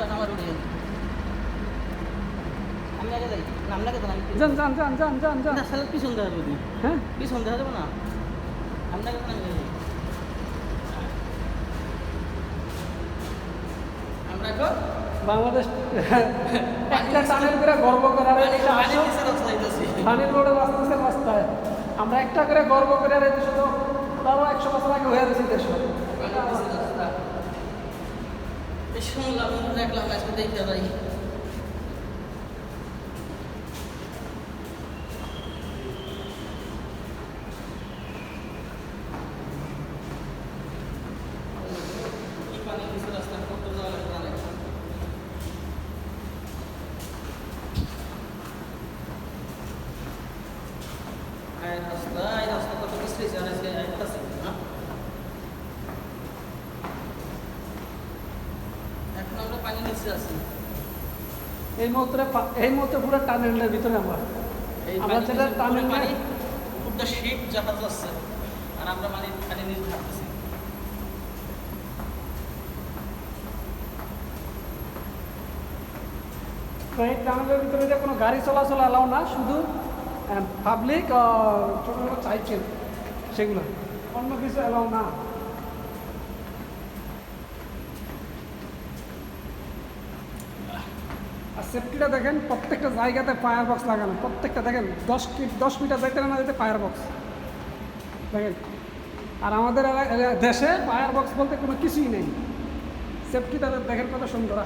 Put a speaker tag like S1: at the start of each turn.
S1: যান আমার উঠে আমি আগে যাই। নাম লাগে তো আমি
S2: যান যান যান যান যান যান।
S1: না সালের পিছন দেখা যাবে
S2: হ্যাঁ?
S1: পিছন দেখা যাবে না? আমি। আমরা এখন
S2: বাংলাদেশ একটা করে গর্ব করার পানির রাস্তায়। আমরা একটা করে গর্ব করে তো তারও একশো বছর আগে হয়ে গেছি দেশ
S1: পানি নিচে রাস্তা এই শুনলাম দেখলাম আজকে দেখতে যাই কি পানি নিচে রাস্তা কত যাওয়া লাগবে জানেন এই রাস্তা এই রাস্তা কত বিশ্রী জানে সে আইতাছে না এখন আমরা পানি নিচে আছি।
S2: এই মুহূর্তে এই মুহূর্তে পুরো টানেলের ভিতরে আমরা।
S1: এই
S2: আমরা যেটা টানেল
S1: পুরো পানি উপরটা শিপ জাহাজ আছে আর আমরা পানি পানি নিচে থাকতেছি
S2: তো এই টানেলের ভিতরে যে কোনো গাড়ি চলাচল এলাও না শুধু পাবলিক ছোটো ছোটো সাইকেল সেগুলো। অন্য কিছু এলাও না আর সেফটিটা দেখেন, প্রত্যেকটা জায়গাতে ফায়ার বক্স লাগানো। প্রত্যেকটা দেখেন, দশ দশ মিটার যাইতে না যেতে ফায়ার বক্স দেখেন? আর আমাদের দেশে ফায়ার বক্স বলতে কোনো কিছুই নেই। সেফটি তাদের দেখেন কত সুন্দর।